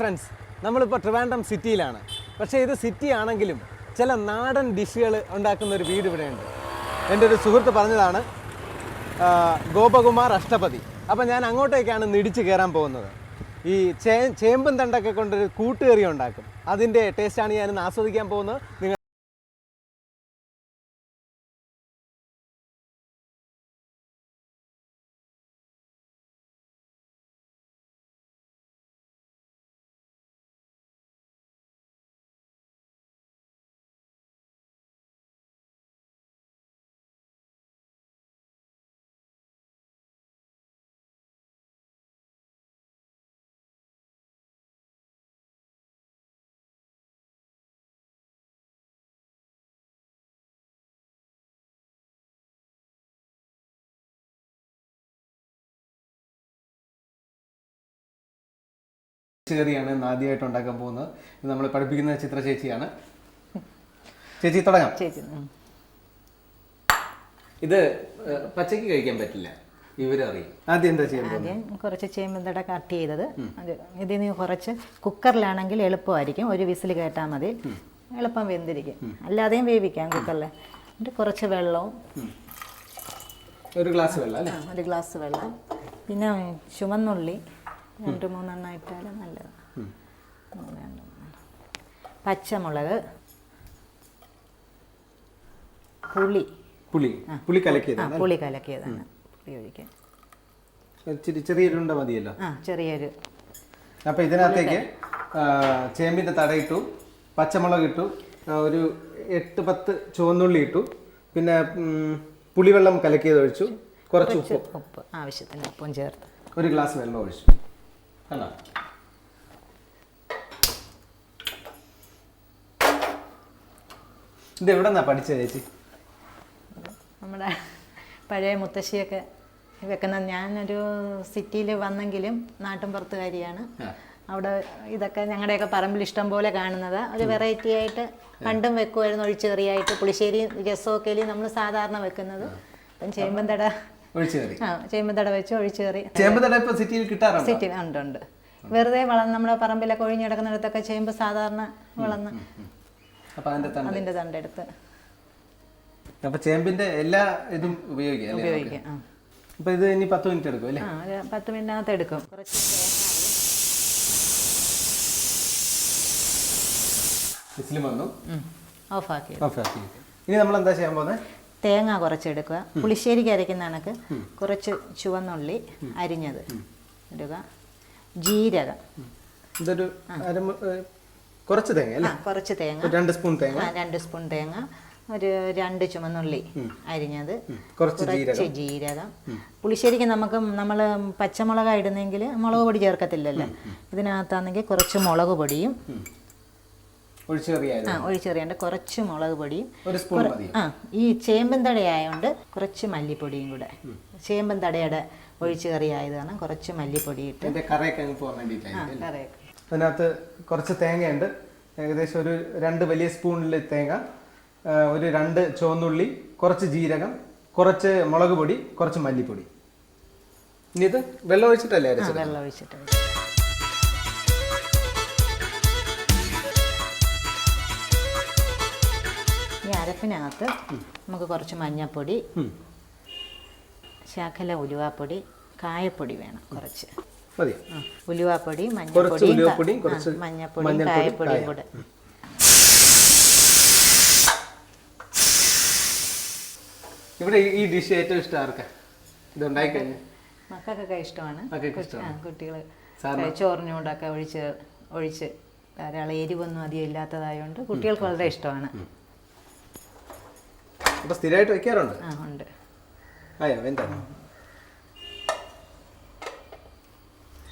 Friends നമ്മളിപ്പോൾ ട്രിവാൻഡ്രം സിറ്റിയിലാണ്. പക്ഷേ ഇത് സിറ്റി ആണെങ്കിലും ചില നാടൻ ഡിഷുകൾ ഉണ്ടാക്കുന്ന ഒരു വീട് ഇവിടെയുണ്ട്. എന്റെ ഒരു സുഹൃത്ത് പറഞ്ഞതാണ് ഗോപകുമാർ അഷ്ടപതി. അപ്പം ഞാൻ അങ്ങോട്ടേക്കാണ് നിടിച്ച് കയറാൻ പോകുന്നത്. ഈ ചേ ചേമ്പും തണ്ടൊക്കെ കൊണ്ടൊരു കൂട്ടുകറി ഉണ്ടാക്കും. അതിന്റെ ടേസ്റ്റാണ് ഞാൻ ഇന്ന് ആസ്വദിക്കാൻ പോകുന്നത്. നിങ്ങൾ കറിയാണ് ഇന്ന് ആദ്യമായിട്ട് ഉണ്ടാക്കാൻ പോകുന്നത്. ഇത് നമ്മൾ പഠിപ്പിക്കുന്ന ചിത്ര ചേച്ചിയാണ്. ചേച്ചി തുടങ്ങാം. ചേച്ചി ഇത് പച്ചക്ക് പച്ചയ്ക്ക് കഴിക്കാൻ പറ്റില്ല. ഇവരറിയും ആദ്യം എന്താ ആദ്യം കുറച്ച് ചേമ്പന്തട കട്ട് ചെയ്തത്. അത് ഇതിൽ നിന്ന് കുറച്ച് കുക്കറിലാണെങ്കിൽ എളുപ്പമായിരിക്കും. ഒരു വിസിൽ കേട്ടാൽ മതി. എളുപ്പം വെന്തിരിക്കും. അല്ലാതെയും വേവിക്കാം കുക്കറിൽ എന്നിട്ട് കുറച്ച് വെള്ളവും ഒരു ഗ്ലാസ് വെള്ളം അല്ലേ? ഒരു ഗ്ലാസ് വെള്ളം. പിന്നെ ചുമന്നുള്ളി. രണ്ട് മൂന്നെണ്ണം ഇട്ടാലും നല്ലതാണ്. പച്ചമുളക്. പുളി. പുളി. പുളി കലക്കിയത് ആ പുളി കലക്കിയതാണ്. പുളി ഒഴിക്കാൻ. ഇച്ചിരി ചെറിയൊരുണ്ട മതിയല്ലോ. ആ ചെറിയൊരു അപ്പൊ ഇതിനകത്തേക്ക് ആ, ചേമ്പിന്റെ തട ഇട്ടു പച്ചമുളക് ഇട്ടു ഒരു എട്ട് പത്ത് ചുവന്നുള്ളി ഇട്ടു പിന്നെ പുളിവെള്ളം കലക്കിയത് ഒഴിച്ചു കുറച്ച് ഉപ്പ്. ഉപ്പ് ആവശ്യത്തിന് ഉപ്പും ചേർത്ത്. ഒരു ഗ്ലാസ് വെള്ളം ഒഴിച്ചു. കണ്ടോ? ഇത് എവിടെ നിന്നാ പഠിച്ചത് ചേച്ചി? നമ്മുടെ പഴയ മുത്തശ്ശിയൊക്കെ വെക്കുന്നത് ഞാനൊരു സിറ്റിയിൽ വന്നെങ്കിലും നാട്ടും പുറത്തുകാരിയാണ്. അവിടെ ഇതൊക്കെ ഞങ്ങളുടെയൊക്കെ പറമ്പിൽ ഇഷ്ടം പോലെ കാണുന്നത്. ഒരു വെറൈറ്റി ആയിട്ട് പണ്ടും വെക്കുമായിരുന്നു ഒഴിച്ചുകറിയായിട്ട് പുളിശ്ശേരി രസമൊക്കെ നമ്മൾ സാധാരണ വെക്കുന്നത്. അപ്പം ചേമ്പന്തട ഒഴിച്ചു കറി ആ ചേമ്പന്തട വെച്ച് ഒഴിച്ചുകറി ചേമ്പ് തട ഇപ്പൊ സിറ്റിയിൽ കിട്ടാറുണ്ട്? സിറ്റി ഉണ്ട് ഉണ്ട്. വെറുതെ വളർന്ന് നമ്മുടെ പറമ്പിലൊക്കെ ഒഴിഞ്ഞു കിടക്കുന്നിടത്തൊക്കെ ചേമ്പ് സാധാരണ വളർന്ന് അപ്പൊ അതിന്റെ തണ്ട്. അതിന്റെ തണ്ടെടുത്ത്. അപ്പൊ ചേമ്പിന്റെ എല്ലാ ഇതും ഉപയോഗിക്കാം അല്ലേ ഉപയോഗിക്കാം ആ. അപ്പൊ ഇത് ഇനി പത്ത് മിനിറ്റ് എടുക്കും അല്ലേ? ആ ഒരു പത്ത് മിനിറ്റിനകത്ത് എടുക്കും. കുറച്ച് വിസിലും വന്നു. ഓഫാക്കി. ഓക്കെ ഓക്കെ ഇനി നമ്മൾ എന്താ ചെയ്യാൻ പോകുന്നത് തേങ്ങ കുറച്ചെടുക്കുക. പുളിശ്ശേരിക്ക് അരയ്ക്കുന്ന കണക്ക് കുറച്ച് ചുവന്നുള്ളി അരിഞ്ഞത് ഇടുക. ജീരകം. ഇതൊരു കുറച്ച് തേങ്ങ കുറച്ച് തേങ്ങ. രണ്ട് സ്പൂൺ തേങ്ങ. രണ്ട് സ്പൂൺ തേങ്ങ. ഒരു രണ്ട് ചുമന്നുള്ളി അരിഞ്ഞത്. കുറച്ച് ജീരകം. കുറച്ച് ജീരകം പുളിശ്ശേരിക്ക് നമുക്ക് നമ്മൾ പച്ചമുളക് ഇടുന്നെങ്കിൽ മുളക് പൊടി ചേർക്കത്തില്ലല്ലോ. ഇതിനകത്താണെങ്കിൽ കുറച്ച് മുളക് പൊടിയും ആ ഒഴിച്ചെറിയാണ്ട് കുറച്ച് മുളക് പൊടിയും ഒരു സ്പൂൺ മതി. ആ ഈ ചേമ്പൻ തടയായതുകൊണ്ട് കുറച്ച് മല്ലിപ്പൊടിയും കൂടെ. ചേമ്പൻ തടയുടെ ഒഴിച്ചു കറി ആയത് കാരണം കുറച്ച് മല്ലിപ്പൊടി ഇട്ട്. അതിന്റെ കറയൊക്കെ അങ്ങ് പോകാൻ ആ വേണ്ടിയിട്ടായിരിക്കും കറിയൊക്കെ. അതിനകത്ത് കുറച്ച് തേങ്ങയുണ്ട്. ഏകദേശം ഒരു രണ്ട് വലിയ സ്പൂണിൽ തേങ്ങ ആ, ഒരു രണ്ട് ചുവന്നുള്ളി കുറച്ച് ജീരകം കുറച്ച് മുളക് പൊടി കുറച്ച് മല്ലിപ്പൊടി. ഇനി ഇത് വെള്ളം ഒഴിച്ചിട്ടല്ലേ ആ അരച്ചത്? വെള്ളം ഒഴിച്ചിട്ട് അരപ്പിനകത്ത് നമുക്ക് കുറച്ച് മഞ്ഞൾപ്പൊടി ശാഖല ഉലുവാപ്പൊടി കായപ്പൊടി വേണം കുറച്ച്. ഉലുവാപ്പൊടി ആ, മഞ്ഞൾപ്പൊടി, കായപ്പൊടിയും കൂടെ. ഇവിടെ ഈ- ഡിഷ് ഏറ്റവും ഇഷ്ടം ആർക്കാ? ഇത് ഉണ്ടാക്കി കഴിഞ്ഞു? മക്കൾക്കൊക്കെ ഇഷ്ടമാണ്. മക്കൾക്ക് ഇഷ്ടമാണ്. കുട്ടികൾ ചോറിനോടൊക്കെ ഒഴിച്ച് ഒഴിച്ച് ധാരാളം എരിവൊന്നും അധികം ഇല്ലാത്തതായതുകൊണ്ട് കുട്ടികൾക്ക് വളരെ ഇഷ്ടമാണ്. അപ്പൊ സ്ഥിരമായിട്ട് വെക്കാറുണ്ട്? ആ ഉണ്ട്. ആയോ? എന്താണ്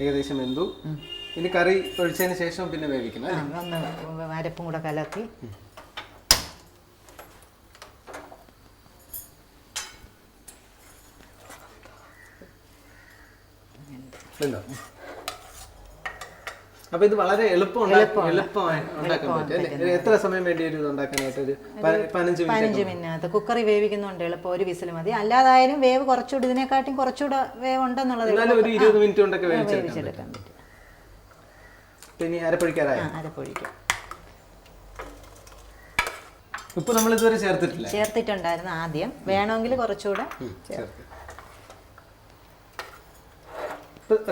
ഏകദേശം എന്തു ഇനി കറി ഒഴിച്ചതിന് ശേഷം പിന്നെ വേവിക്കണം ആ? ഒന്ന് അരപ്പും കൂടെ കലക്കി വെന്തോ? അപ്പൊ ഇത് വളരെ എളുപ്പം എളുപ്പമാണ്. എളുപ്പമായി ഉണ്ടാക്കാൻ പറ്റും. എത്ര സമയം വേണ്ടി വരും ഉണ്ടാക്കാനായിട്ട്? ഒരു പതിനഞ്ച് മിനിറ്റ് പതിനഞ്ച് മിനിറ്റ് കുക്കറി വേവിക്കുന്നുണ്ട് എളുപ്പം ഒരു വിസിൽ മതി. അല്ലാതായാലും വേവ് കുറച്ചുകൂടി ഇതിനെക്കാട്ടിയും കുറച്ചുകൂടെ വേവ് ഉണ്ടെന്നുള്ളത് ഒരു ഇരുപത് മിനിറ്റ് കൊണ്ടൊക്കെ വേവിച്ചെടുക്കാം വേവിച്ചെടുക്കാൻ പറ്റും. ഇനി അരപ്പൊഴിക്കാറായ? അരപ്പൊഴിക്കും. ഉപ്പ് നമ്മൾ ഇതുവരെ ചേർത്തിട്ടില്ല? ചേർത്തിട്ടുണ്ടായിരുന്നു ആദ്യം. വേണമെങ്കിൽ കുറച്ചുകൂടെ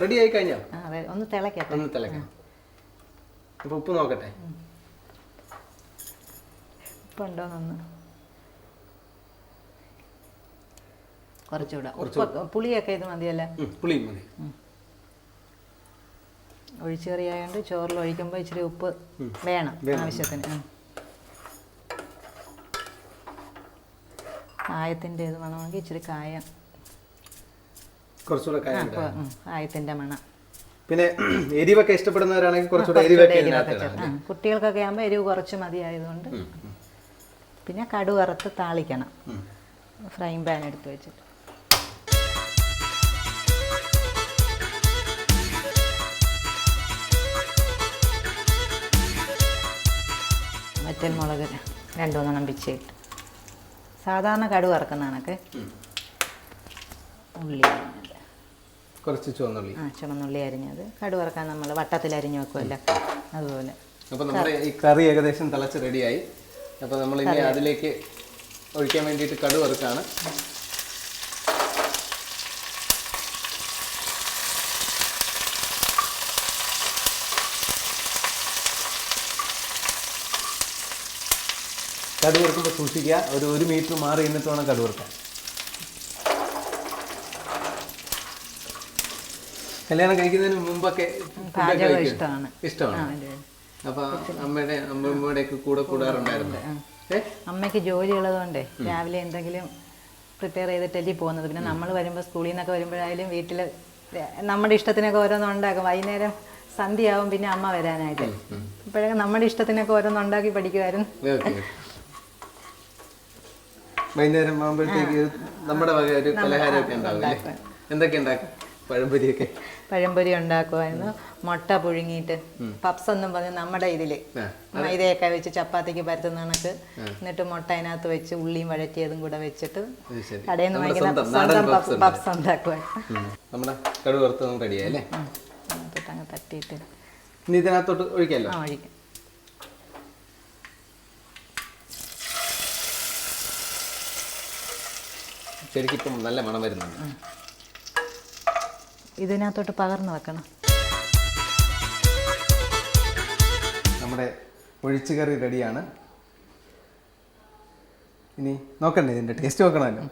റെഡി ആയി കഴിഞ്ഞോ? ഒന്ന് തിളക്കാം ഒന്ന് തിളക്കാം അപ്പൊ ഉപ്പ് നോക്കട്ടെ. ഉപ്പുണ്ടോന്നൊന്ന് കുറച്ചുകൂടെ. ഉപ്പ് പുളിയൊക്കെ ഇത് മതിയല്ലേ? പുളി മതി. ഒഴിച്ചേറിയായോണ്ട് ചോറിൽ ഒഴിക്കുമ്പോൾ ഇച്ചിരി ഉപ്പ് വേണം ആവശ്യത്തിന്. കായത്തിന്റെ ഇത് വേണമെങ്കിൽ ഇച്ചിരി കായം. കുറച്ചുകൂടെ കായത്തിന്റെ മണം. പിന്നെ എരിവൊക്കെ ഇഷ്ടപ്പെടുന്നവരാണെങ്കിൽ കുറച്ചുകൂടെ എരിവൊക്കെ എരിവൊക്കെ ഇതിനകത്ത് ചേർത്ത്. ആ, കുട്ടികൾക്കൊക്കെ ആകുമ്പോൾ എരിവ് കുറച്ച് മതിയായതുകൊണ്ട് പിന്നെ കടു വറുത്ത് താളിക്കണം. ഫ്രൈ പാൻ എടുത്ത് വെച്ചിട്ട് വറ്റൽ മുളക് രണ്ടുമൂന്നെണ്ണം പിച്ചിട്ട് സാധാരണ കടു വറക്കുന്നതാണൊക്കെ കണക്ക്. ഉള്ളി കുറച്ച് ചുവന്നുള്ളി ആ ചുമന്നുള്ളി അരിഞ്ഞത്. കടു വറക്കാൻ നമ്മൾ വട്ടത്തിൽ അരിഞ്ഞു വെക്കുമല്ലോ അതുപോലെ. അപ്പോൾ നമ്മുടെ ഈ കറി ഏകദേശം തിളച്ച് റെഡിയായി അപ്പോൾ നമ്മൾ ഇനി അതിലേക്ക് ഒഴിക്കാൻ വേണ്ടിയിട്ട് കടു വറുക്കാണ് കടു വറുക്കുമ്പോൾ സൂക്ഷിക്കുക. ഒരു ഒരു മീറ്റർ മാറി നിന്നിട്ട് വേണം കടു കല്യാണം കഴിക്കുന്നതിന് മുമ്പൊക്കെ പാചകം ഇഷ്ടമാണ്. ഇഷ്ടമാണ്? അപ്പൊ അമ്മയുടെ അമ്മയുടെ കൂടെ കൂടാറുണ്ടായിരുന്നു. അമ്മയ്ക്ക് ജോലി ഉള്ളതുകൊണ്ടേ രാവിലെ എന്തെങ്കിലും പ്രിപ്പയർ ചെയ്തിട്ടല്ലേ പോകുന്നത്. പിന്നെ നമ്മൾ വരുമ്പോൾ സ്കൂളിൽ നിന്നൊക്കെ വരുമ്പോഴായാലും വീട്ടിൽ നമ്മുടെ ഇഷ്ടത്തിനൊക്കെ ഓരോന്നും ഉണ്ടാക്കും. വൈകുന്നേരം സന്ധ്യയാവും പിന്നെ അമ്മ വരാനായിട്ട്. ഇപ്പോഴൊക്കെ നമ്മുടെ ഇഷ്ടത്തിനൊക്കെ ഓരോന്നും ഉണ്ടാക്കി പഠിക്കുമായിരുന്നു വൈകുന്നേരം ആകുമ്പോഴത്തേക്ക് നമ്മുടെ വക ഒരു പലഹാരമൊക്കെ ഉണ്ടാവും എന്തൊക്കെ ഉണ്ടാക്കും? പഴംപൊരിയൊക്കെ. പഴംപൊരി ഉണ്ടാക്കുമായിരുന്നു മുട്ട പുഴുങ്ങിയിട്ട് പപ്സ് എന്നും പറഞ്ഞ് നമ്മുടെ ഇതിൽ മൈദയൊക്കെ വെച്ച് ചപ്പാത്തിക്ക് പരത്തുന്ന കണക്ക്. എന്നിട്ട് മുട്ട അതിനകത്ത് വെച്ച് ഉള്ളിയും വഴറ്റിയതും കൂടെ വെച്ചിട്ട് കടയിൽ നിന്ന് വാങ്ങിക്കുന്ന പപ്സ് ഉണ്ട്. പപ്സ് ഉണ്ടാക്കുമായിരുന്നു ഉം. നമ്മുടെ കടു വറുത്തതും റെഡിയായി അല്ലേ അതിനകത്തോട്ട് അങ്ങ് തട്ടിയിട്ട്. ഇതിനകത്തോട്ട് ഒഴിക്കാമല്ലോ ഒഴിക്കും. ശരിക്കും ഇപ്പം നല്ല മണം വരുന്നുണ്ട്. ഇതിനകത്തോട്ട് പകർന്നു വെക്കണം. നമ്മുടെ ഒഴിച്ചു കറി റെഡിയാണ്. ഇനി നോക്കണ്ടേ ഇതിന്റെ ടേസ്റ്റ് നോക്കണമല്ലോ.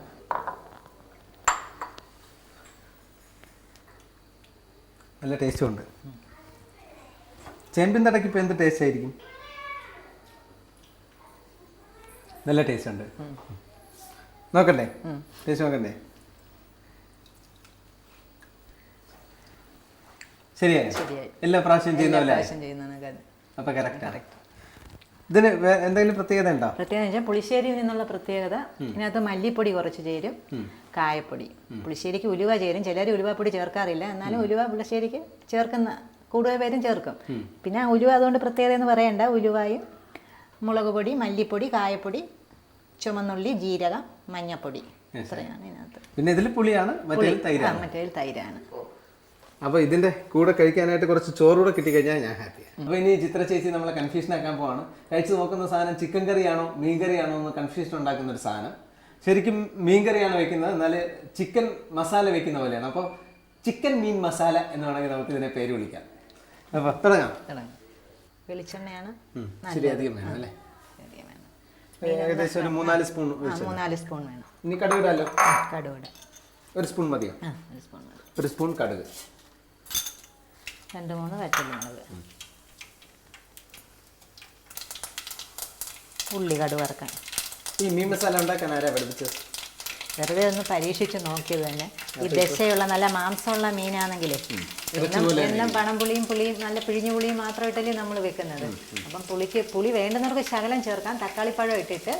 നല്ല ടേസ്റ്റും ഉണ്ട്. ചേമ്പിൻ തടയ്ക്ക് ഇപ്പോൾ എന്ത് ടേസ്റ്റ് ആയിരിക്കും? നല്ല ടേസ്റ്റ് ഉണ്ട്. നോക്കണ്ടേ? ടേസ്റ്റ് നോക്കണ്ടേ? ശരിയായി. ശരിയായി. എല്ലാ പ്രാവശ്യം ചെയ്യുന്ന പോലെ പ്രാവശ്യം ചെയ്യുന്നതാണ് അത് അപ്പൊ കറക്റ്റ് ഇതിന് വേ- എന്തെങ്കിലും പ്രത്യേകത ഉണ്ടോ? പ്രത്യേകത വെച്ചാൽ പുളിശ്ശേരിയിൽ നിന്നുള്ള പ്രത്യേകത. ഇതിനകത്ത് മല്ലിപ്പൊടി കുറച്ച് ചേരും കായപ്പൊടി. പുളിശ്ശേരിക്ക് ഉലുവ ചേരും. ചിലർ ഉലുവപ്പൊടി ചേർക്കാറില്ല. എന്നാലും ഉലുവ പുളിശ്ശേരിക്ക് ചേർക്കുന്ന കൂടുതൽ പേരും ചേർക്കും. പിന്നെ ഉലുവ അതുകൊണ്ട് പ്രത്യേകത എന്ന് പറയണ്ട. ഉലുവായും മുളക് പൊടി മല്ലിപ്പൊടി കായപ്പൊടി ചുമന്നുള്ളി ജീരകം മഞ്ഞപ്പൊടി. ഇത്രയാണ് ഇതിനകത്ത്. പിന്നെ ഇതിൽ പുളിയാണ് മറ്റേ തൈരാണ് ആ, മറ്റേ തൈരാണ്. അപ്പൊ ഇതിന്റെ കൂടെ കഴിക്കാനായിട്ട് കുറച്ച് ചോറ് കൂടെ കിട്ടിക്കഴിഞ്ഞാൽ ഞാൻ ഹാപ്പിയാണ് അപ്പൊ ഇനി ചിത്ര ചേച്ചി നമ്മളെ കൺഫ്യൂഷൻ ആക്കാൻ പോവാണ്. കഴിച്ചു നോക്കുന്ന സാധനം ചിക്കൻ കറിയാണോ മീൻ കറിയാണോ എന്ന് കൺഫ്യൂഷൻ ഉണ്ടാക്കുന്ന ഒരു സാധനം. ശരിക്കും മീൻ കറിയാണ് വെക്കുന്നത് എന്നാൽ ചിക്കൻ മസാല വെക്കുന്ന പോലെയാണ്. അപ്പോൾ ചിക്കൻ മീൻ മസാല എന്ന് വേണമെങ്കിൽ നമുക്ക് ഇതിനെ പേര് വിളിക്കാം. അപ്പൊ തുടങ്ങാം. വെളിച്ചെണ്ണയാണ്. ഉം, ശരി അധികം വേണം അല്ലേ? ശരി, വേണം. ഏകദേശം ഒരു മൂന്നാൽ സ്പൂൺ മൂന്നാൽ സ്പൂൺ വേണം. ഇനി കടുക് ഇടാലോ? കടുവട ഒരു സ്പൂൺ മതിയോ? ഒരു സ്പൂൺ കടുക്. രണ്ട് മൂന്ന് വറ്റൽമുളക്. ഉള്ളി കടുവറക്കാൻ ഈ മീൻ മസാല ഉണ്ടാക്കാൻ ആരാ പഠിപ്പിച്ചത് വെറുതെ ഒന്ന് പരീക്ഷിച്ച് നോക്കിയത് തന്നെ. ഈ ദശയുള്ള നല്ല മാംസമുള്ള മീനാണെങ്കിലേ എന്നും പണം പണംപുളിയും പുളിയും നല്ല പിഴിഞ്ഞു പുളിയും മാത്രം ഇട്ടല്ലേ നമ്മൾ വെക്കുന്നത്. അപ്പം പുളിക്ക് പുളി വേണ്ടുന്നവർക്ക് ശകലം ചേർക്കാം. തക്കാളിപ്പഴം ഇട്ടിട്ട്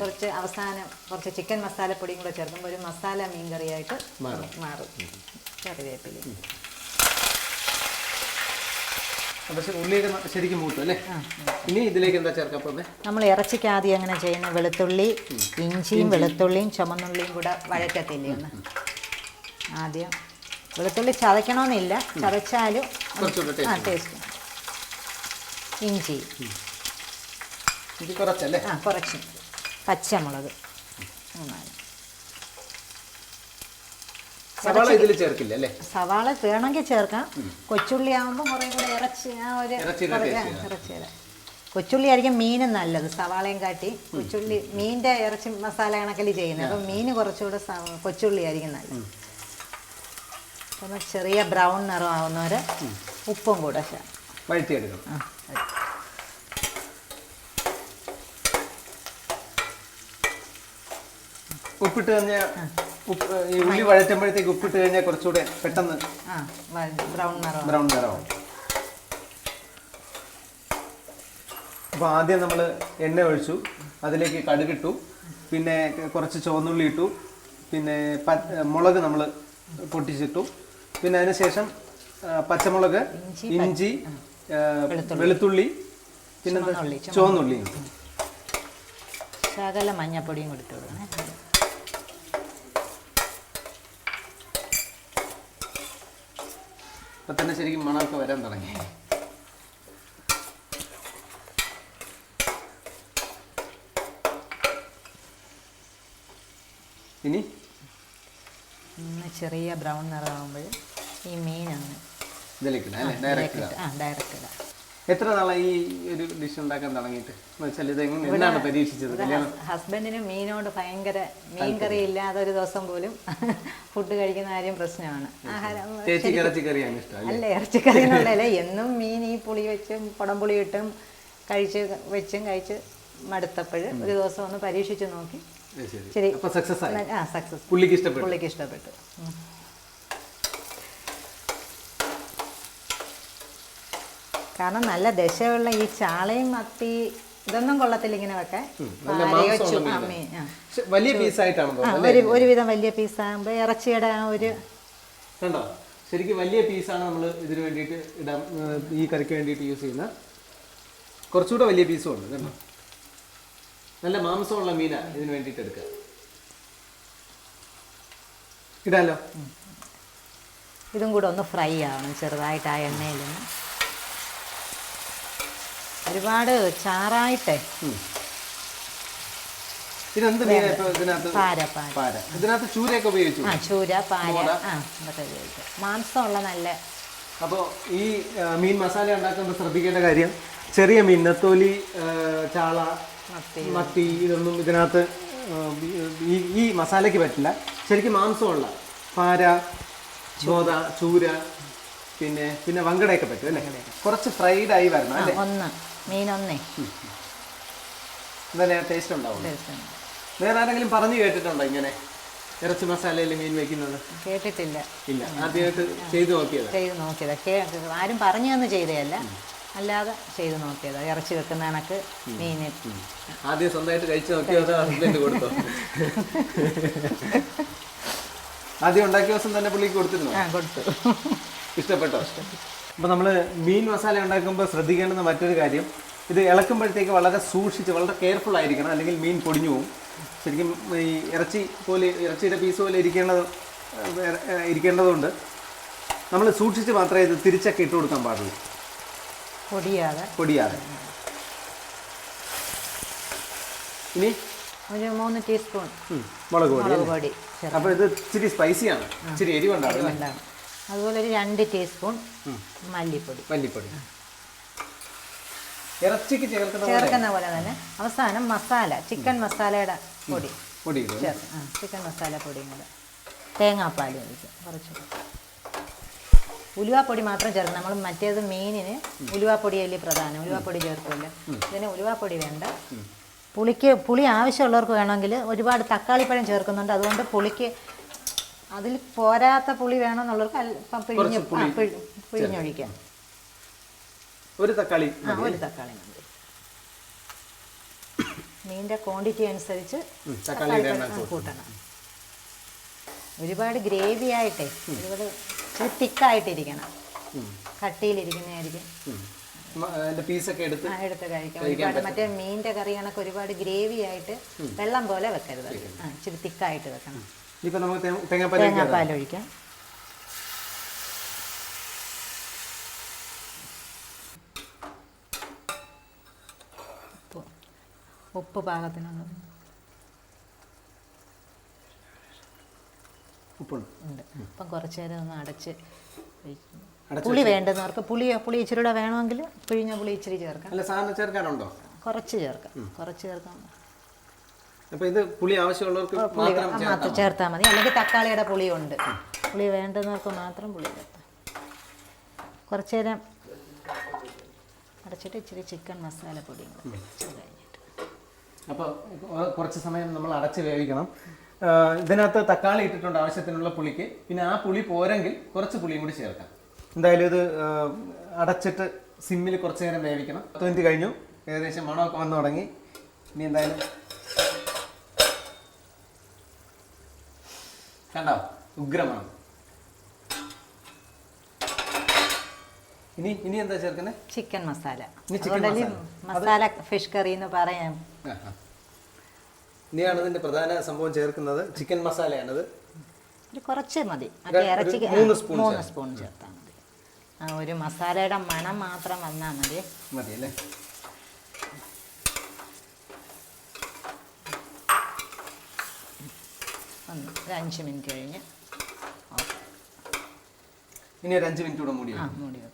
കുറച്ച് അവസാനം കുറച്ച് ചിക്കൻ മസാലപ്പൊടിയും കൂടെ ചേർക്കുമ്പോൾ ഒരു മസാല മീൻ കറിയായിട്ട് മാറും. കറിവേപ്പില പക്ഷെ ഉള്ളിയൊക്കെ ന- ശരിക്കും മൂത്തു അല്ലേ? ഇനി ഇതിലേക്ക് എന്താ ചേർക്കാൻ പോകുന്നത് നമ്മൾ ഇറച്ചിക്ക് ആദ്യം എങ്ങനെ ചെയ്യുന്ന? വെളുത്തുള്ളി ഇഞ്ചിയും വെളുത്തുള്ളിയും ചുമന്നുള്ളിയും കൂടെ വഴക്കത്തില്ലേ ഒന്ന്? ആദ്യം വെളുത്തുള്ളി ചതയ്ക്കണമെന്നില്ല. ചതച്ചാലും ആ ടേസ്റ്റ് ഇഞ്ചി കുറച്ചല്ലേ? ആ കുറച്ച്. പച്ചമുളക്. മൂന്നാൽ. സവാള ഇതിൽ ചേർക്കില്ല അല്ലേ? സവാള വേണമെങ്കിൽ ചേർക്കാം. കൊച്ചുള്ളി ആവുമ്പോൾ കുറേ കൂടെ ഇറച്ചി ആ ഒരു കൊച്ചുള്ളി ആയിരിക്കും മീനും നല്ലത് സവാളയും കാട്ടി. കൊച്ചുള്ളി മീനിന്റെ ഇറച്ചി മസാല കണക്കിൽ ചെയ്യുന്നത്. അപ്പം മീൻ കുറച്ചുകൂടെ കൊച്ചുള്ളി ആയിരിക്കും നല്ലത്. അപ്പം ചെറിയ ബ്രൗൺ നിറം നിറമാവുന്നവരെ ഉപ്പും കൂടെ ശ- വഴറ്റിയെടുക്കണം. ആ, ഉപ്പിട്ട് കഴിഞ്ഞാൽ ഈ ഉള്ളി വഴറ്റുമ്പോഴത്തേക്ക് ഉപ്പിട്ട് കഴിഞ്ഞാൽ കുറച്ചുകൂടെ പെട്ടെന്ന് ആ ബ്രൗൺ നിറം ബ്രൗൺ നിറമാവും അപ്പോൾ ആദ്യം നമ്മൾ എണ്ണ ഒഴിച്ചു. അതിലേക്ക് കടുകിട്ടു പിന്നെ കുറച്ച് ചുവന്നുള്ളി ഇട്ടു. പിന്നെ മുളക് നമ്മൾ പൊട്ടിച്ചിട്ടു. പിന്നെ അതിനുശേഷം പച്ചമുളക് ഇഞ്ചി, വെളുത്തുള്ളി. പിന്നെ ചുവന്നുള്ളി. ശകല മഞ്ഞപ്പൊടിയും കൊടുത്തു കൊടുക്കണേ ഇപ്പൊ തന്നെ ശരിക്കും മണമൊക്കെ വരാൻ തുടങ്ങി. ഇനി? ഒന്ന് ചെറിയ ബ്രൗൺ നിറമാകുമ്പോൾ ഈ മീനാണ്. ഇതിലേക്ക് ഇടാം. അല്ലേ ഡയറക്റ്റ് ആ ഡയറക്റ്റ് ഇടാം. എത്ര നാളായി ഈ ഒരു ഡിഷ് ഉണ്ടാക്കാൻ തുടങ്ങിയിട്ട്? വെച്ചാൽ ഇത് പരീക്ഷിച്ചത്? ഹസ്ബൻഡിന് മീനോട് ഭയങ്കര മീൻ കറി ഇല്ലാതെ ഒരു ദിവസം പോലും ഫുഡ് കഴിക്കുന്ന കാര്യം പ്രശ്നമാണ്. ആഹാരം അല്ലേ? ഇറച്ചിക്കറി എന്നുള്ളതല്ല എന്നും മീൻ ഈ പുളി വെച്ചും കുടംപുളി ഇട്ടും കഴിച്ച് വെച്ചും കഴിച്ച് മടുത്തപ്പോഴും ഒരു ദിവസം ഒന്ന് പരീക്ഷിച്ച് നോക്കി. ശരി. സക്സസ് പുള്ളിക്ക് ഇഷ്ടപ്പെട്ടു പുള്ളിക്ക് ഇഷ്ടപ്പെട്ടു ഉം. കാരണം നല്ല ദശയുള്ള ഈ ചാളയും മത്തി ഇതൊന്നും കൊള്ളത്തില്ല ഇങ്ങനെ വെക്കാൻ. വലിയ പീസായിട്ടാണ് ഒരുവിധം വലിയ പീസാകുമ്പോ ഇറച്ചിയുടെ ആ ഒരു കണ്ടോ? ശരിക്കും വലിയ പീസാണ് നമ്മൾ ഇതിന് വേണ്ടിയിട്ട് ഇടാൻ ഈ കറിക്ക് വേണ്ടിയിട്ട് യൂസ് ചെയ്യുന്ന. കുറച്ചുകൂടെ വലിയ പീസും ഉണ്ട് കണ്ടോ? നല്ല മാംസമുള്ള മീനാണ് ഇതിന് വേണ്ടിയിട്ട് എടുക്കുക. ഇടാലോ? ഇതും കൂടെ ഒന്ന് ഫ്രൈ ആവണം ചെറുതായിട്ട് ആ എണ്ണയിലൊന്ന്. ഒരുപാട് ചാറായിട്ടേ. ഇതെന്ത് മീനാ ഇപ്പൊ ഇതിനകത്ത്? പാര പാര. പാര. ഇതിനകത്ത് ചൂരയൊക്കെ ഉപയോഗിച്ചു? ആ ചൂര പാര. ആ അതൊക്കെ ഉപയോഗിക്കാം. മാംസമുള്ള നല്ല അപ്പോൾ ഈ മീൻ മസാല ഉണ്ടാക്കുമ്പോൾ ശ്രദ്ധിക്കേണ്ട കാര്യം ചെറിയ മീൻ നത്തോലി ചാള മത്തി. മത്തി ഇതൊന്നും ഇതിനകത്ത് ഈ ഈ മസാലയ്ക്ക് പറ്റില്ല. ശരിക്കും മാംസമുള്ള പാര ചോത ചൂര പിന്നെ പിന്നെ വങ്കടയൊക്കെ പറ്റും അല്ലേ? കുറച്ച് ഫ്രൈഡ് ആയി വരണം അല്ലേ? ഒന്ന്. ഒന്നേ. എന്നാലേ ടേസ്റ്റ് ഉണ്ടാവും വേറെ ആരെങ്കിലും പറഞ്ഞു കേട്ടിട്ടുണ്ടോ ഇങ്ങനെ? ഇറച്ചി മസാലയിൽ മീൻ വെക്കുന്നത് കേട്ടിട്ടില്ല. ഇല്ല. ആദ്യമായിട്ട് ചെയ്തു നോക്കിയത്? ചെയ്തു നോക്കിയതാ. ആരും പറഞ്ഞു തന്നു ചെയ്തതല്ല. അല്ലാതെ ചെയ്തു നോക്കിയതാ. ഇറച്ചി വെക്കുന്ന കണക്ക് മീൻ. ആദ്യം സ്വന്തമായിട്ട് കഴിച്ചു നോക്കിയത് ഹസ്ബൻഡ് കൊടുത്തോ? ആദ്യം ഉണ്ടാക്കിയ ദിവസം തന്നെ പുള്ളിക്ക് കൊടുത്തിരുന്നു? ആ കൊടുത്തു. ഇഷ്ടപ്പെട്ടോ? അപ്പോൾ നമ്മൾ മീൻ മസാല ഉണ്ടാക്കുമ്പോൾ ശ്രദ്ധിക്കേണ്ടുന്ന മറ്റൊരു കാര്യം ഇത് ഇളക്കുമ്പോഴത്തേക്ക് വളരെ സൂക്ഷിച്ച് വളരെ കെയർഫുൾ ആയിരിക്കണം അല്ലെങ്കിൽ മീൻ പൊടിഞ്ഞു പോകും. ശരിക്കും ഈ ഇറച്ചി പോലെ ഇറച്ചിയുടെ പീസ് പോലെ ഇരിക്കേണ്ടത് ഇരിക്കേണ്ടതുകൊണ്ട് നമ്മൾ സൂക്ഷിച്ച് മാത്രമേ ഇത് തിരിച്ചൊക്കെ ഇട്ട് കൊടുക്കാൻ പാടുള്ളൂ. പൊടിയാതെ. പൊടിയാതെ. ഇനി? ഒരു മൂന്ന് ടീസ്പൂൺ ഉം, മുളക് പൊടി അപ്പോൾ ഇത് ഇച്ചിരി സ്പൈസിയാണ് ഇച്ചിരി എരിവുണ്ടാവും. അതുപോലെ ഒരു രണ്ട് ടീസ്പൂൺ മല്ലിപ്പൊടി. മല്ലിപ്പൊടി. ഇറച്ചിക്ക് ചേർക്കുന്ന പോലെ? തന്നെ. അവസാനം മസാല ചിക്കൻ മസാലയുടെ പൊടി. പൊടി ചിക്കൻ മസാല പൊടിയും കൂടെ. തേങ്ങാപ്പാൽ ഒഴിക്കും കുറച്ച്. ഉലുവാപ്പൊടി മാത്രം ചേർക്കും നമ്മൾ മറ്റേത് മീനിന് ഉലുവാപ്പൊടി അല്ലേ പ്രധാനം. ഉലുവാപ്പൊടി ചേർക്കുമല്ലോ. ഇതിന് ഉലുവാപ്പൊടി വേണ്ട. പുളിക്ക് പുളി ആവശ്യമുള്ളവർക്ക് വേണമെങ്കിൽ ഒരുപാട് തക്കാളിപ്പഴം ചേർക്കുന്നുണ്ട്. അതുകൊണ്ട് പുളിക്ക് അതിൽ പോരാത്ത പുളി വേണമെന്നുള്ളവർക്ക് അല്പം പിഴിഞ്ഞ് പുളി ആ, പിഴി- പിഴിഞ്ഞൊഴിക്കാം ഒരു തക്കാളി ആ ഒരു തക്കാളി മതി. മീനിന്റെ ക്വാണ്ടിറ്റി അനുസരിച്ച് ഉം, തക്കാളി ഇടേണ്ട ആ, കൂട്ടണം. ഒരുപാട് ഗ്രേവി ആയിട്ടേ ഒരുപാട് ഇച്ചിരി തിക്കായിട്ടിരിക്കണം. കട്ടിയിലിരിക്കുന്നതായിരിക്കും. ഉം. മ- അതിന്റെ പീസൊക്കെ എടുത്ത് ആ എടുത്ത് കഴിക്കാം. ഒരുപാട് മറ്റേ മീനിന്റെ കറി കണക്ക് ഒരുപാട് ഗ്രേവി ആയിട്ട് വെള്ളം പോലെ വെക്കരുത്. അത്. ആ ഇച്ചിരി തിക്കായിട്ട് വെക്കണം. ഇപ്പൊ നമുക്ക് തേങ്ങാപ്പാൽ. തേങ്ങാപ്പാൽ ഒഴിക്കാം. ഉപ്പ്. പാകത്തിനുള്ളത് ഉപ്പുണ്ട്. ഉണ്ട്. അപ്പം കുറച്ച് നേരം ഒന്ന് അടച്ച് പുളി വേണ്ടുന്നവർക്ക് പുളി പുളി ഇച്ചിരി കൂടെ വേണമെങ്കിൽ പിഴിഞ്ഞ പുളി ഇച്ചിരി ചേർക്കാം. അല്ല ചേർക്കാനുണ്ടോ കുറച്ച് ചേർക്കാം. കുറച്ച് ചേർക്കാം. അപ്പൊ ഇത് പുളി ആവശ്യമുള്ളവർക്ക് പുളി മാത്രം ചേർത്താൽ മതി. അല്ലെങ്കിൽ തക്കാളിയുടെ പുളിയുണ്ട്. പുളി വേണ്ടുന്നവർക്ക് മാത്രം പുളി ചേർത്താം കുറച്ച് നേരം അടച്ചിട്ട് ഇച്ചിരി ചിക്കൻ മസാല പൊടിയും കഴിഞ്ഞിട്ട്. അപ്പോൾ കുറച്ച് സമയം നമ്മൾ അടച്ച് വേവിക്കണം. ഇതിനകത്ത് തക്കാളി ഇട്ടിട്ടുണ്ട് ആവശ്യത്തിനുള്ള പുളിക്ക്. പിന്നെ ആ പുളി പോരെങ്കിൽ കുറച്ച് പുളിയും കൂടി ചേർക്കാം. എന്തായാലും ഇത് അടച്ചിട്ട് സിമ്മിൽ കുറച്ച് നേരം വേവിക്കണം. പത്ത് മിനിറ്റ് കഴിഞ്ഞു. ഏകദേശം മണമൊക്കെ വന്നു തുടങ്ങി. ഇനി എന്തായാലും കണ്ടോ? ഉഗ്രമാണ്. ഇനി ഇനി എന്താ ചേർക്കുന്നത് chicken masala. Masala. Fish curry എന്ന് പറയാം. ഇനിയാണ് ഇതിന്റെ പ്രധാന സംഭവം ചേർക്കുന്നത്. ചിക്കൻ മസാലയാണത്. കുറച്ച് മതി. ഇറച്ചിക്ക് മൂന്ന് സ്പൂൺ മൂന്ന് സ്പൂൺ ചേർത്താൽ മതി. ആ ഒരു മസാലയുടെ മണം മാത്രം വന്നാൽ മതി. മതി അല്ലേ ഒരു അഞ്ച് മിനിറ്റ് കഴിഞ്ഞ്. ഇനി ഒരു അഞ്ച് മിനിറ്റ് കൂടെ മൂടി ആ മൂടി വെക്കാം.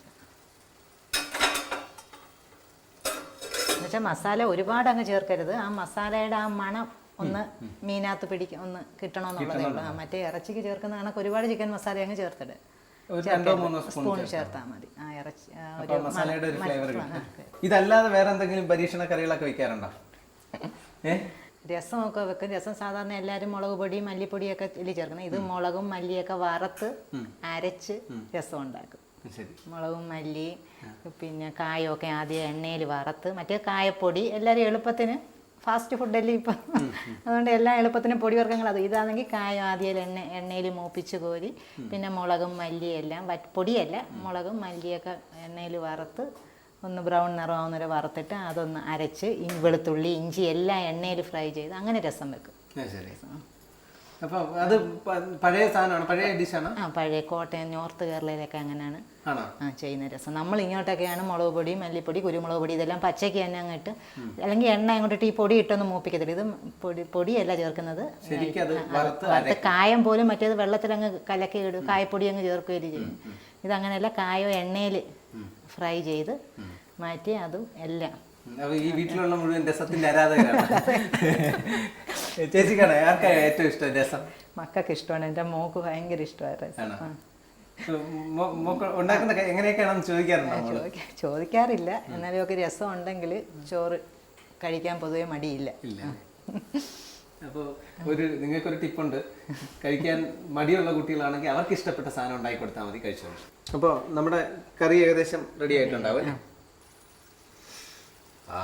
എന്നുവെച്ചാൽ മസാല ഒരുപാട് അങ്ങ് ചേർക്കരുത്. ആ മസാലയുടെ ആ മണം ഒന്ന് മീനാത്ത് പിടിക്ക ഒന്ന് കിട്ടണമെന്നുള്ളതേ ഉള്ളൂ. മറ്റേ ഇറച്ചിക്ക് ചേർക്കുന്ന കണക്ക് ഒരുപാട് ചിക്കൻ മസാല അങ്ങ് ചേർത്തിട്ട് സ്പൂൺ ചേർത്താൽ മതി. ആ ഇറച്ചി ഒരു മസാലയുടെ ഒരു ഫ്ലേവർ ഇതല്ലാതെ വേറെ എന്തെങ്കിലും പരീക്ഷണ കറികളൊക്കെ വെക്കാറുണ്ടോ? ഏ? രസമൊക്കെ വെക്കും. രസം സാധാരണ എല്ലാവരും മുളക് പൊടി മല്ലിപ്പൊടിയൊക്കെ ഇതിൽ ചേർക്കുന്നത്. ഇത് മുളകും മല്ലിയൊക്കെ വറുത്ത് അരച്ച് രസം ഉണ്ടാക്കും. മുളകും മല്ലി പിന്നെ കായൊക്കെ ആദ്യം എണ്ണയിൽ വറുത്ത് മറ്റേ കായപ്പൊടി എല്ലാവരും എളുപ്പത്തിന് ഫാസ്റ്റ് ഫുഡല്ലേ ഇപ്പം. അതുകൊണ്ട് എല്ലാ എളുപ്പത്തിനും പൊടി വർഗങ്ങൾ അത് ഇതാണെങ്കിൽ കായ ആദ്യം എണ്ണ എണ്ണയിൽ മൂപ്പിച്ച് കോരി പിന്നെ മുളകും മല്ലിയെല്ലാം പൊടിയല്ല മുളകും മല്ലിയൊക്കെ എണ്ണയിൽ വറുത്ത് ഒന്ന് ബ്രൗൺ നിറമാവുന്നവരെ വറുത്തിട്ട് അതൊന്ന് അരച്ച് വെളുത്തുള്ളി ഇഞ്ചി എല്ലാം എണ്ണയിൽ ഫ്രൈ ചെയ്ത് അങ്ങനെ രസം വെക്കും. ആ, ശരി. അപ്പൊ അത് പഴയ സാധനമാണ്? പഴയ ഡിഷാണ് ആ പഴയ കോട്ടയം നോർത്ത് കേരളയിലൊക്കെ അങ്ങനെയാണ്. ആ ചെയ്യുന്ന രസം. നമ്മൾ ഇങ്ങോട്ടൊക്കെയാണ് മുളക് പൊടി മല്ലിപ്പൊടി കുരുമുളക് പൊടി ഇതെല്ലാം പച്ചയ്ക്ക് തന്നെ അങ്ങോട്ട് അല്ലെങ്കിൽ എണ്ണ അങ്ങോട്ടിട്ട് ഈ പൊടി ഇട്ടൊന്നും മൂപ്പിക്കത്തില്ല. ഇത് പൊടി പൊടിയല്ല ചേർക്കുന്നത്. വറുത്ത് കായം പോലും മറ്റേത് വെള്ളത്തിൽ അങ്ങ് കലക്കി ഇടും കായപ്പൊടി അങ്ങ് ചേർക്കുകയും ചെയ്യും. ഇതങ്ങനെയല്ല കായോ എണ്ണയിൽ ഫ്രൈ ചെയ്ത് മാറ്റി അതും എല്ലാം. ഈ വീട്ടിലുള്ള മുഴുവൻ രസത്തിന്റെ ആരാധകരാണ്? ചേച്ചിക്കാണ്? ഏറ്റവും ഇഷ്ടം രസം? മക്കൾക്ക് ഇഷ്ടമാണ്. എന്റെ മോക്ക് ഭയങ്കര ഇഷ്ടമായിരുന്നു ഉണ്ടാക്കുന്ന ക- എങ്ങനെയൊക്കെയാണെന്ന് ചോദിക്കാറുണ്ടോ ചോദിക്കാറില്ല. എന്നാലും ഒക്കെ രസം ഉണ്ടെങ്കിൽ ചോറ് കഴിക്കാൻ പൊതുവെ മടിയില്ല. അപ്പോൾ ഒരു നിങ്ങൾക്കൊരു ടിപ്പുണ്ട്. കഴിക്കാൻ മടിയുള്ള കുട്ടികളാണെങ്കിൽ അവർക്ക് ഇഷ്ടപ്പെട്ട സാധനം ഉണ്ടാക്കി കൊടുത്താൽ മതി കഴിച്ചോളൂ. അപ്പോൾ നമ്മുടെ കറി ഏകദേശം റെഡി ആയിട്ടുണ്ടാവും. അല്ല ആ.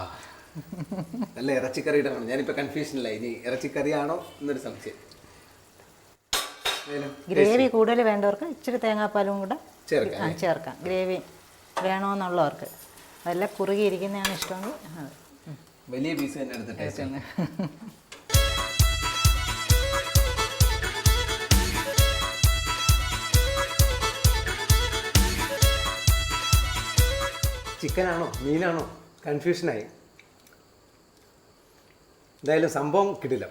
നല്ല ഇറച്ചിക്കറിയുടെ വേണം ഞാനിപ്പോൾ കൺഫ്യൂഷനില്ല ഇനി ഇറച്ചിക്കറിയാണോ എന്നൊരു സംശയം. ഗ്രേവി കൂടുതൽ വേണ്ടവർക്ക് ഇച്ചിരി തേങ്ങാപ്പാലും കൂടെ ചേർക്കാം. ചേർക്കാം. ഗ്രേവി വേണമെന്നുള്ളവർക്ക് അതെല്ലാം കുറുകിയിരിക്കുന്നതാണ് ഇഷ്ടമെങ്കിൽ വലിയ പീസ് തന്നെ എടുത്ത് ടേസ്റ്റ് ചിക്കനാണോ? മീനാണോ? കൺഫ്യൂഷനായി. എന്തായാലും സംഭവം കിടിലം.